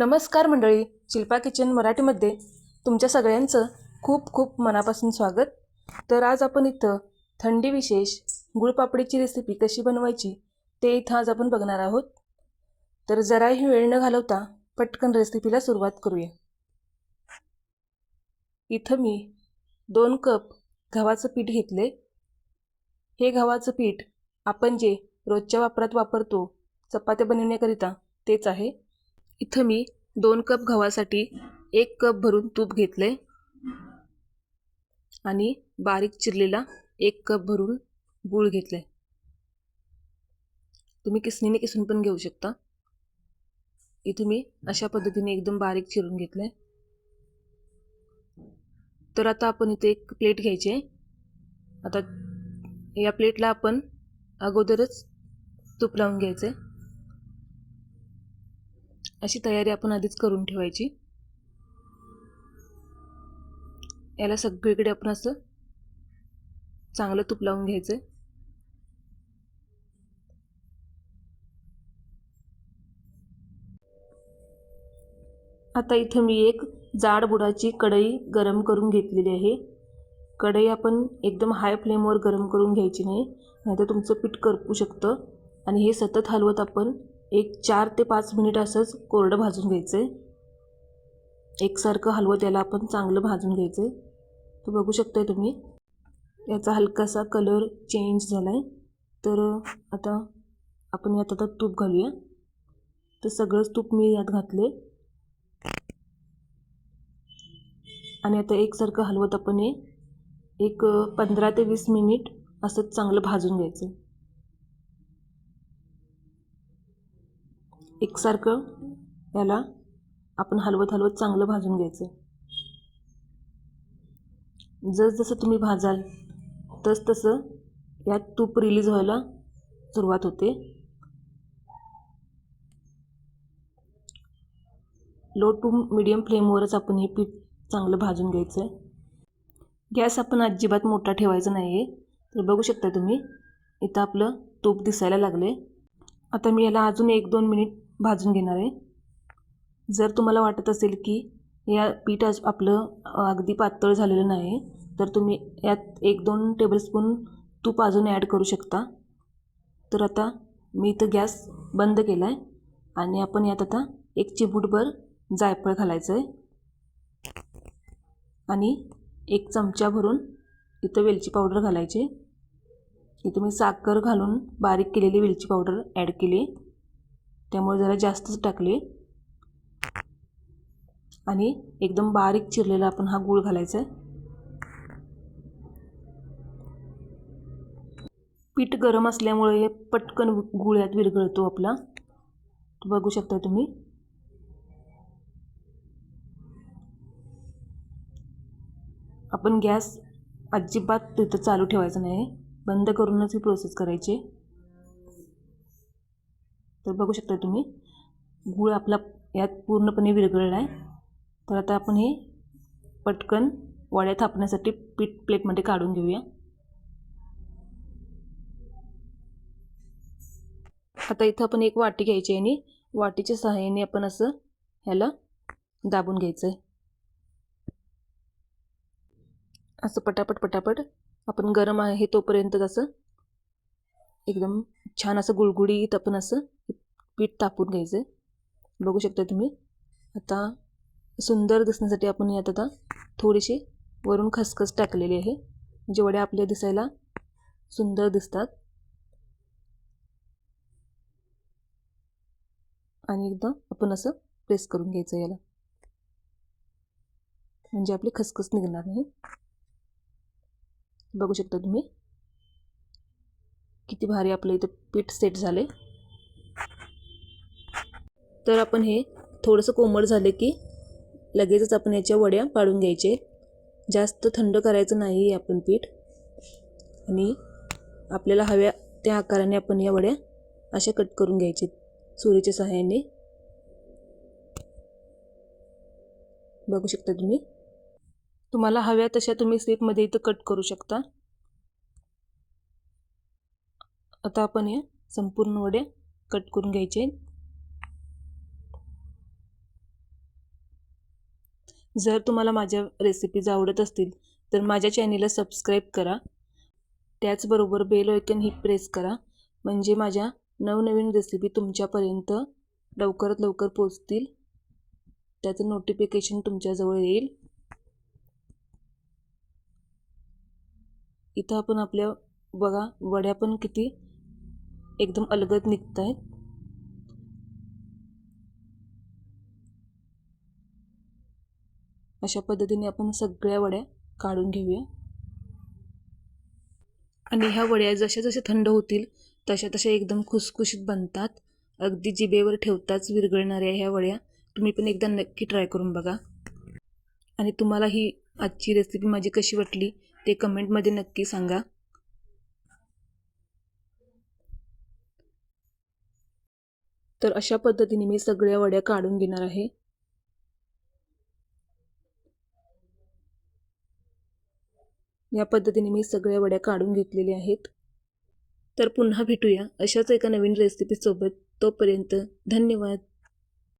नमस्कार मंडळी शिल्पा किचन मराठीमध्ये तुमच्या सगळ्यांचं खूप खूप मनापासून स्वागत. तर आज आपण इथं थंडी विशेष गुळपापडीची रेसिपी कशी बनवायची ते इथं आज आपण बघणार आहोत. तर जराही वेळ न घालवता पटकन रेसिपीला सुरुवात करूया. इथं मी दोन कप गव्हाचं पीठ घेतले हे गव्हाचं पीठ आपण जे रोजच्या वापरात वापरतो चपात्या बनवण्याकरिता तेच आहे. इथं मी दोन कप गव्हासाठी एक कप भरून तूप घेतले आणि बारीक चिरलेला एक कप भरून गूळ घेतले. तुम्ही किसणीने किसून पण घेऊ शकता. इथे मी अशा पद्धतीने एकदम बारीक चिरून घेतले. तर आता आपण इथे एक प्लेट घ्यायची आहे. आता या प्लेटला आपण अगोदरच तूप लावून घ्यायचं. आहे अशी तयारी आपण आधीच करून ठेवायची. याला सगळीकडे आपण असं चांगलं तूप लावून घ्यायचं आहे आता इथं मी एक जाड बुडाची कढई गरम करून घेतलेली आहे. कढई आपण एकदम हाय फ्लेमवर गरम करून घ्यायची नाही नाहीतर तुमचं पीठ करपू शकतं. आणि हे सतत हलवत आपण एक चार ते पाच मिनिट असंच कोरडं भाजून घ्यायचं आहे एकसारखं हलवं त्याला आपण चांगलं भाजून घ्यायचं आहे तर बघू शकताय तुम्ही. याचा हलकासा कलर चेंज झाला आहे तर आता आपण यात आता तूप घालूया. तर सगळंच तूप मी यात घातले आणि आता एकसारखं हलवत आपण हे एक पंधरा ते वीस मिनिट असंच चांगलं भाजून घ्यायचं एकसारखं याला आपण हलवत हलवत चांगलं भाजून घ्यायचं. जसजसं तुम्ही भाजाल तस तसं यात तूप रिलीज व्हायला सुरुवात होते. लो टू मिडियम फ्लेमवरच आपण हे पीठ चांगलं भाजून घ्यायचं आहे गॅस आपण अजिबात मोठा ठेवायचा नाही आहे तर बघू शकता तुम्ही इथं आपलं तूप दिसायला लागले आता मी याला अजून एक दोन मिनिट भाजून घेणार आहे. जर तुम्हाला वाटत असेल की या पीठ आपलं अगदी पातळ झालेलं नाही तर तुम्ही यात एक दोन टेबलस्पून तूप अजून ॲड करू शकता. तर आता मी इथं गॅस बंद केला आहे आणि आपण यात आता एक चिबूटभर जायफळ घालायचं आहे आणि एक चमचा भरून इथं वेलची पावडर घालायची. इथं मी साखर घालून बारीक केलेली वेलची पावडर ॲड केली. त्यामुळे जरा जास्तच टाकले. आणि एकदम बारीक चिरलेला आपण हा गूळ घालायचा. आहे पीठ गरम असल्यामुळे पटकन गुळ्यात विरघळतो आपला. बघू शकता तुम्ही. आपण गॅस अजिबात तिथं चालू ठेवायचं नाही. बंद करूनच ही प्रोसेस करायची. तर बघू शकता तुम्ही गूळ आपला यात पूर्णपणे विरघळला आहे. तर आता आपण हे पटकन वड्या थापण्यासाठी पीठ प्लेटमध्ये काढून घेऊया. आता इथं आपण एक वाटी घ्यायची आहे आणि वाटीच्या सहाय्याने आपण असं ह्याला दाबून घ्यायचं आहे असं पटापट पटापट आपण गरम आहे तोपर्यंत असं एकदम छान असं गुळगुळीत आपण असं पीठ तापून घ्यायचं आहे. बघू शकता तुम्ही. आता सुंदर दिसण्यासाठी आपण यात आता थोडीशी वरून खसखस टाकलेली आहे. म्हणजे वड्या आपल्या दिसायला सुंदर दिसतात. आणि एकदम आपण असं प्रेस करून घ्यायचं याला. म्हणजे आपली खसखस निघणार नाही. बघू शकता तुम्ही. किती भारी आपलं इथं पीठ सेट झाले तर आपण हे थोडंसं कोमट झालं की लगेचच आपण याच्या वड्या पाडून घ्यायचे. जास्त थंड करायचं नाही आपण पीठ. आणि आपल्याला हव्या त्या आकाराने आपण या वड्या अशा कट करून घ्यायचे सुरीच्या सहाय्याने. बघू शकता तुम्ही. तुम्हाला हव्या तशा तुम्ही स्लीपमध्ये इथं कट करू शकता. आता आपण या संपूर्ण वड्या कट करून घ्यायचे जर तुम्हाला माझ्या रेसिपीज आवडत असतील तर माझ्या चॅनेलला सबस्क्राईब करा. त्याचबरोबर बेल ऐकन ही प्रेस करा. म्हणजे माझ्या नवनवीन रेसिपी तुमच्यापर्यंत लवकरात लवकर पोचतील त्याचं नोटिफिकेशन तुमच्याजवळ येईल. इथं आपण आपल्या बघा वड्या पण किती एकदम अलगद निघत आहेत अशा पद्धतीने आपण सगळ्या वड्या काढून घेऊया. आणि ह्या वड्या जशा जशा थंड होतील तशा तशा एकदम खुसखुशीत बनतात. अगदी जिभेवर ठेवताच विरघळणाऱ्या ह्या वड्या तुम्ही पण एकदा नक्की ट्राय करून बघा. आणि तुम्हाला ही आजची रेसिपी माझी कशी वाटली ते कमेंटमध्ये नक्की सांगा. तर अशा पद्धतीने मी सगळ्या वड्या काढून घेणार आहे. या पद्धतीने मी सगळ्या वड्या काढून घेतलेल्या आहेत. तर पुन्हा भेटूया अशाच एका नवीन रेसिपीसोबत तोपर्यंत धन्यवाद.